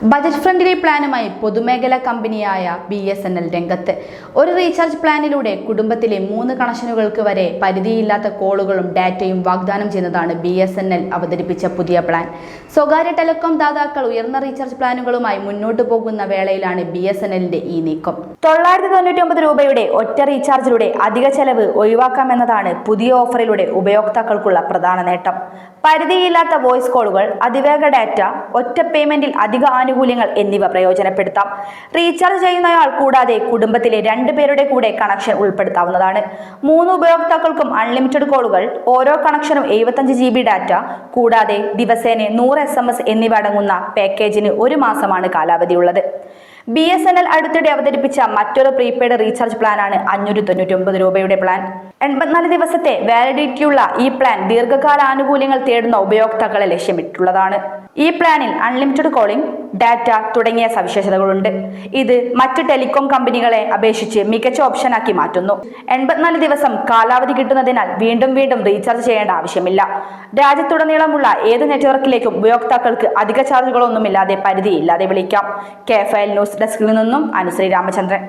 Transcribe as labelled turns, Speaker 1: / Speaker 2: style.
Speaker 1: Budget friendly പ്ലാനുമായി പൊതുമേഖലാ കമ്പനിയായ B S N L രംഗത്ത്. ഒരു റീചാർജ് പ്ലാനിലൂടെ കുടുംബത്തിലെ മൂന്ന് കണക്ഷനുകൾക്ക് വരെ പരിധിയില്ലാത്ത കോളുകളും ഡാറ്റയും വാഗ്ദാനം ചെയ്യുന്നതാണ് ബി എസ് എൻ എൽ അവതരിപ്പിച്ച പുതിയ പ്ലാൻ. സ്വകാര്യ ടെലികോം ദാതാക്കൾ ഉയർന്ന റീചാർജ് പ്ലാനുകളുമായി മുന്നോട്ടു പോകുന്ന വേളയിലാണ് ബി എസ് എൻ എല്ലിന്റെ ഈ നീക്കം. തൊള്ളായിരത്തി തൊണ്ണൂറ്റി ഒമ്പത് രൂപയുടെ ഒറ്റ റീചാർജിലൂടെ അധിക ചെലവ് ഒഴിവാക്കാമെന്നതാണ് പുതിയ ഓഫറിലൂടെ ഉപയോക്താക്കൾക്കുള്ള പ്രധാന നേട്ടം. പരിധിയില്ലാത്ത വോയിസ് കോളുകൾ അതിവേഗ ഡാറ്റ ഒറ്റ പേയ്മെന്റിൽ അധിക ആനുകൂല്യങ്ങൾ എന്നിവ പ്രയോജനപ്പെടുത്താം. റീചാർജ് ചെയ്യുന്നയാൾ കൂടാതെ കുടുംബത്തിലെ രണ്ടു പേരുടെ കൂടെ കണക്ഷൻ ഉൾപ്പെടുത്താവുന്നതാണ്. മൂന്ന് ഉപയോക്താക്കൾക്കും അൺലിമിറ്റഡ് കോളുകൾ ഓരോ കണക്ഷനും എഴുപത്തഞ്ച് ജി ബി ഡാറ്റ കൂടാതെ ദിവസേന നൂറ് എസ് എം എസ് എന്നിവ അടങ്ങുന്ന പാക്കേജിന് ഒരു മാസമാണ് കാലാവധിയുള്ളത്. ബി എസ് എൻ എൽ അടുത്തിടെ അവതരിപ്പിച്ച മറ്റൊരു പ്രീപെയ്ഡ് റീചാർജ് പ്ലാനാണ് അഞ്ഞൂറ്റി തൊണ്ണൂറ്റി രൂപയുടെ പ്ലാൻ. എൺപത്തിനാല് ദിവസത്തെ വാലിഡിറ്റിയുള്ള ഈ പ്ലാൻ ദീർഘകാല ആനുകൂല്യങ്ങൾ തേടുന്ന ഉപയോക്താക്കളെ ലക്ഷ്യമിട്ടുള്ളതാണ്. ഈ പ്ലാനിൽ അൺലിമിറ്റഡ് കോളിംഗ് ഡാറ്റ തുടങ്ങിയ സവിശേഷതകളുണ്ട്. ഇത് മറ്റ് ടെലികോം കമ്പനികളെ അപേക്ഷിച്ച് മികച്ച ഓപ്ഷനാക്കി മാറ്റുന്നു. എൺപത്തിനാല് ദിവസം കാലാവധി കിട്ടുന്നതിനാൽ വീണ്ടും വീണ്ടും റീചാർജ് ചെയ്യേണ്ട ആവശ്യമില്ല. രാജ്യത്തുടനീളമുള്ള ഏത് നെറ്റ്വർക്കിലേക്കും ഉപയോക്താക്കൾക്ക് അധിക ചാർജുകളൊന്നുമില്ലാതെ പരിധിയില്ലാതെ വിളിക്കാം. കെ ഫയൽ ഡെസ്കിൽ നിന്നും അനുശ്രീ രാമചന്ദ്രൻ.